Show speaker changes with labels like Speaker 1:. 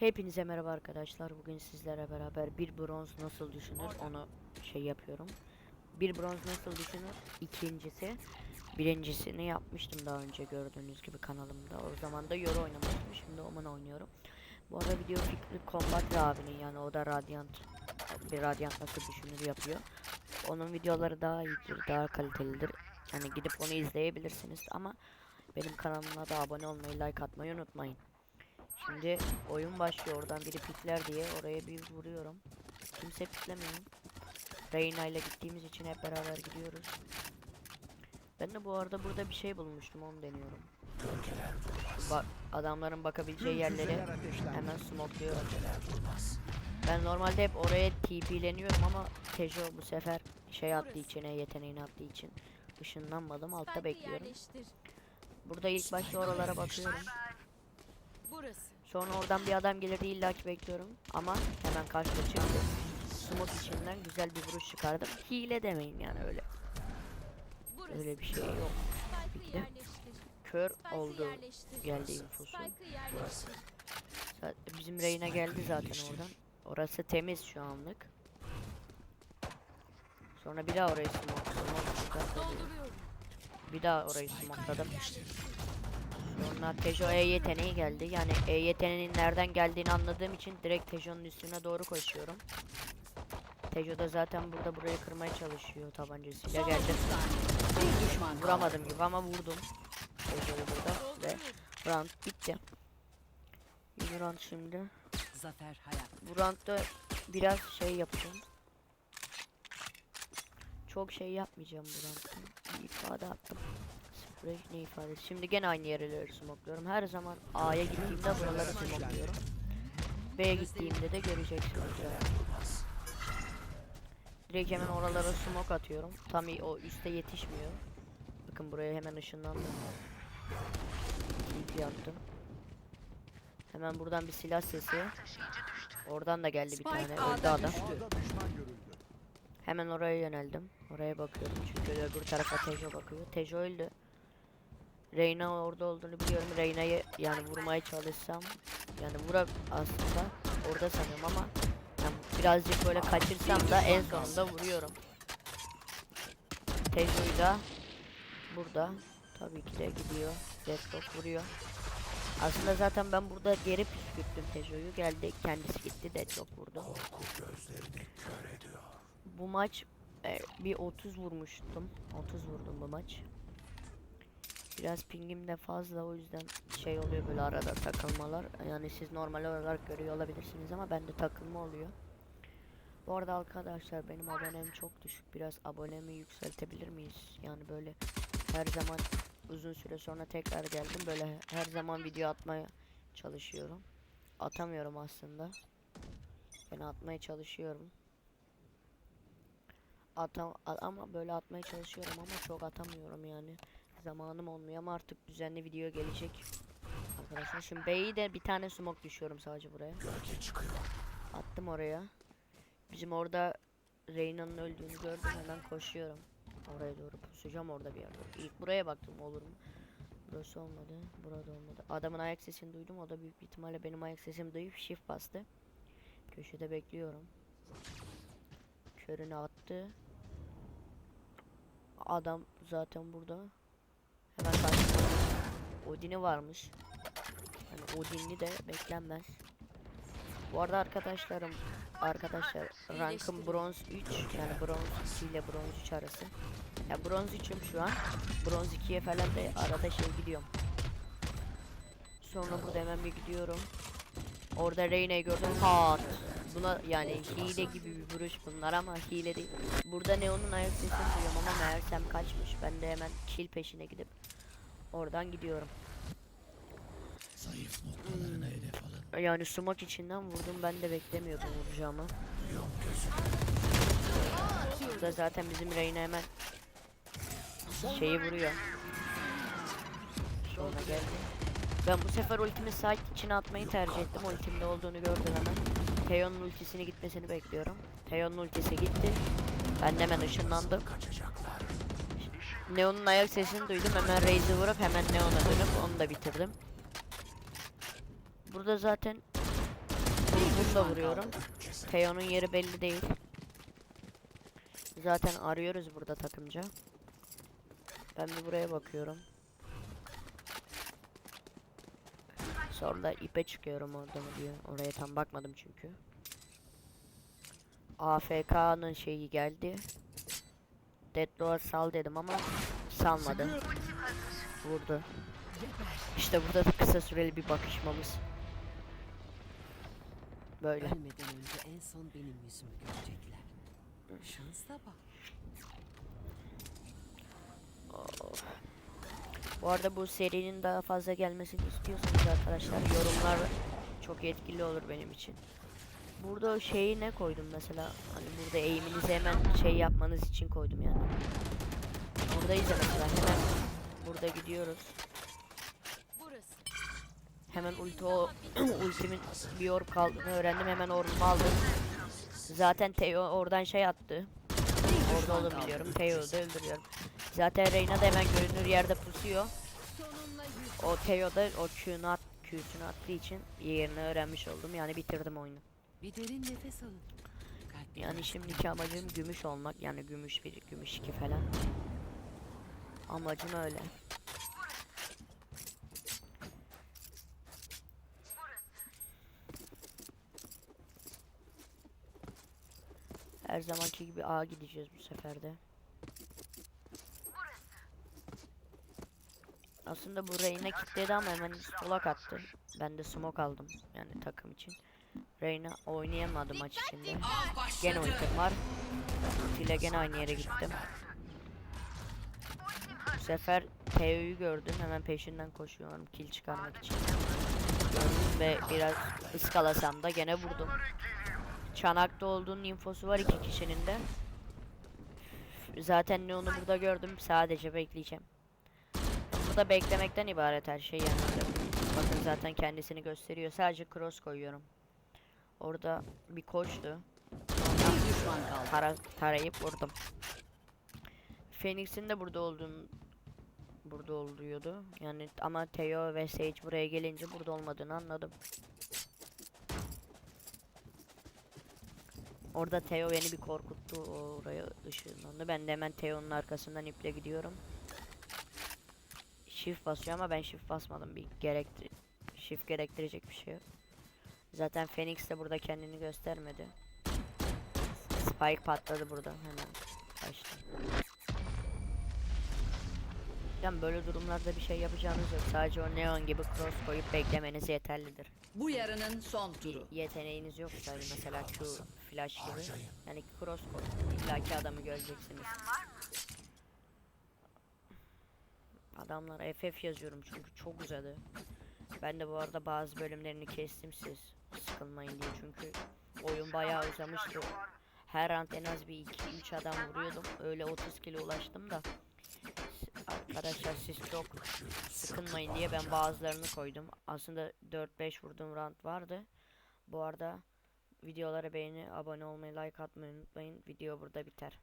Speaker 1: Hepinize merhaba arkadaşlar. Bugün sizlere beraber bir bronz nasıl düşünür onu şey yapıyorum. Bir bronz nasıl düşünür? İkincisi, birincisini yapmıştım daha önce gördüğünüz gibi kanalımda. O zaman da Euro oynamıştım. Şimdi Oman oynuyorum. Bu arada video fikri Combat abinin yani o da Radiant bir Radiant nasıl düşünür yapıyor. Onun videoları daha iyidir, daha kalitelidir. Yani gidip onu izleyebilirsiniz ama benim kanalıma da abone olmayı, like atmayı unutmayın. Şimdi oyun başlıyor oradan biri pikler diye oraya bir vuruyorum. Kimse piklemiyor. Reyna ile gittiğimiz için hep beraber gidiyoruz. Ben de bu arada burada bir şey bulmuştum onu deniyorum. Bak adamların bakabileceği yerleri hemen smokluyorum. Ben normalde hep oraya TP'leniyorum ama Tejo bu sefer şey attığı için, E yeteneğini attığı için ışınlanmadım altta bekliyorum. Burada ilk başta oralara bakıyorum.
Speaker 2: Burası.
Speaker 1: Sonra oradan bir adam gelir diye illa ki bekliyorum. Ama hemen karşıda çıktı. Smoke içinden güzel bir vuruş çıkardım. Hile demeyin yani öyle. Öyle bir şey yok. Bitti. Kör oldu. Geldi infosu. Bizim Reyna geldi zaten oradan. Orası temiz şu anlık. Sonra bir daha orayı smoke, smoke. Bir daha orayı smokeladım. Sonra Tejo E yeteneği geldi. Yani E yeteneğinin nereden geldiğini anladığım için direkt Tejo'nun üstüne doğru koşuyorum. Tejo da zaten burada burayı kırmaya çalışıyor tabancasıyla geldi.
Speaker 3: Bir düşman.
Speaker 1: Vuramadım gibi ama vurdum. Tejo'yu burada ve round bitti. Yeni round şimdi.
Speaker 3: Zafer hayat.
Speaker 1: Bu roundda biraz şey yapacağım. Çok şey yapmayacağım bu roundda. Bir ifade ne ifadesi? Şimdi gene aynı yerleri smokluyorum. Her zaman A'ya gittiğimde buraları smokluyorum. B'ye gittiğimde de göreceksiniz. Direkt hemen oralara smoke atıyorum. Tam o üste yetişmiyor. Bakın buraya hemen ışınlandım. TP attım. Hemen buradan bir silah sesi. Oradan da geldi bir tane. Öldü
Speaker 3: A'da
Speaker 1: adam. Hemen oraya yöneldim. Oraya bakıyorum çünkü öbür tarafa Tejo bakıyor. Tejo öldü. Reyna orada olduğunu biliyorum. Reyna'yı yani vurmaya çalışsam yani vura aslında orada sanıyorum ama yani birazcık böyle kaçırsam da en sonunda vuruyorum. Tejo'yu da burada tabii ki de gidiyor. Deathlock vuruyor. Aslında zaten ben burada geri püskürttüm Tejo'yu. Geldi kendisi gitti Deathlock vurdu. Bu maç e, bir 30 vurmuştum. 30 vurdum bu maç. Biraz pingim de fazla o yüzden şey oluyor böyle arada takılmalar. Yani siz normal olarak görüyor olabilirsiniz ama bende takılma oluyor. Bu arada arkadaşlar benim abonem çok düşük. Biraz abonemi yükseltebilir miyiz? Yani böyle her zaman uzun süre sonra tekrar geldim. Böyle her zaman video atmaya çalışıyorum. Atamıyorum aslında. Ben atmaya çalışıyorum. Atam ama böyle atmaya çalışıyorum ama çok atamıyorum yani. Zamanım olmuyor ama artık düzenli video gelecek. Arkadaşlar şimdi B'yi de bir tane smoke düşüyorum sadece buraya. Attım oraya. Bizim orada Reyna'nın öldüğünü gördüm hemen koşuyorum. Oraya doğru pusacağım orada bir yerde. İlk buraya baktım olur mu? Burası olmadı. Burada olmadı. Adamın ayak sesini duydum. O da büyük bir ihtimalle benim ayak sesimi duyup shift bastı. Köşede bekliyorum. Körünü attı. Adam zaten burada. Hemen karşısında Odin'i varmış. Yani Odin'li de beklenmez. Bu arada arkadaşlarım arkadaşlar rankım bronz 3 yani bronz 2 ile bronz 3 arası. Ya bronz 3'üm şu an. Bronz 2'ye falan da arada şey gidiyorum. Sonra burada hemen bir gidiyorum. Orada Reyna'yı gördüm. Hat. Buna yani hile gibi bir vuruş bunlar ama hile değil. Burada Neon'un ayak sesini duyuyorum ama meğersem kaçmış. Ben de hemen kill peşine gidip oradan gidiyorum.
Speaker 4: Zayıf noktalarına hedef alın.
Speaker 1: Yani smoke içinden vurdum ben de beklemiyordum vuracağımı. Burada zaten bizim Reyna hemen şeyi vuruyor. Sonra geldi. Ben bu sefer ultimi site içine atmayı tercih ettim. Ultimde olduğunu gördüm hemen. Teon'un ultisini gitmesini bekliyorum. Teon'un ultisi gitti. Ben de hemen ışınlandım. Neon'un ayak sesini duydum. Hemen Raze'i vurup hemen Neon'a dönüp onu da bitirdim. Burada zaten Uzun da vuruyorum. Teo'nun yeri belli değil. Zaten arıyoruz burada takımca. Ben bir buraya bakıyorum. Sonra ipe çıkıyorum orada mı diyor. Oraya tam bakmadım çünkü. AFK'nın şeyi geldi. Deadlock'a sal dedim ama salmadı. Vurdu. İşte burada da kısa süreli bir bakışmamız. Böyle.
Speaker 3: Ölmeden önce en son benim yüzümü görecekler. Şansa bak.
Speaker 1: Of. Bu arada bu serinin daha fazla gelmesini istiyorsanız arkadaşlar yorumlar çok etkili olur benim için. Burada şeyi ne koydum mesela? Hani burada eğiminizi hemen şey yapmanız için koydum yani. Buradayız ya mesela hemen burada gidiyoruz. Hemen ulti o ultimin bir orb kaldığını öğrendim hemen orbumu aldım. Zaten Teo oradan şey attı. Orada olduğunu biliyorum. Teo'yu da öldürüyorum. Zaten Reyna da hemen görünür yerde pusuyor. O Teo da o Q'nu at, Q'sunu attığı için yerini öğrenmiş oldum. Yani bitirdim oyunu.
Speaker 3: Bir derin nefes alın. Kalpleriniz
Speaker 1: Yani şimdiki amacım gümüş olmak. Yani gümüş bir, gümüş iki falan. Amacım öyle. Her zamanki gibi A gideceğiz bu sefer de. Aslında bu Reyna kilitledi ama hemen solak attı. Ben de smoke aldım yani takım için. Reyna oynayamadı maç içinde. Gene ultim var. Ultiyle gene aynı yere gittim. Bu sefer Teo'yu gördüm. Hemen peşinden koşuyorum kill çıkarmak için. Gördüm ve biraz ıskalasam da gene vurdum. Çanakta olduğunun infosu var iki kişinin de. Zaten ne onu burada gördüm. Sadece bekleyeceğim. Bu da beklemekten ibaret her şey yani. Bakın zaten kendisini gösteriyor. Sadece cross koyuyorum. Orada bir koştu.
Speaker 3: Bir düşman kaldı.
Speaker 1: Tara tarayıp vurdum. Phoenix'in de burada olduğunu burada oluyordu. Yani ama Theo ve Sage buraya gelince burada olmadığını anladım. Orada Theo beni bir korkuttu. Oraya ışınlandı. Ben de hemen Theo'nun arkasından iple gidiyorum. Shift basıyor ama ben shift basmadım. Bir gerektir shift gerektirecek bir şey yok. Zaten Phoenix de burada kendini göstermedi. Spike patladı burada hemen kaçtı. Yani böyle durumlarda bir şey yapacağınız yok. Sadece o neon gibi cross koyup beklemeniz yeterlidir.
Speaker 3: Bu yarının son turu.
Speaker 1: Yeteneğiniz yok sadece mesela Q flash gibi. Yani cross koyun. İlla ki adamı göreceksiniz. Adamlara FF yazıyorum çünkü çok uzadı. Ben de bu arada bazı bölümlerini kestim siz sıkılmayın diye çünkü oyun bayağı uzamıştı. Her an en az bir 2-3 adam vuruyordum. Öyle 30 kilo ulaştım da. Arkadaşlar siz çok sıkılmayın diye ben bazılarını koydum. Aslında 4-5 vurduğum round vardı. Bu arada videolara beğeni, abone olmayı, like atmayı unutmayın. Video burada biter.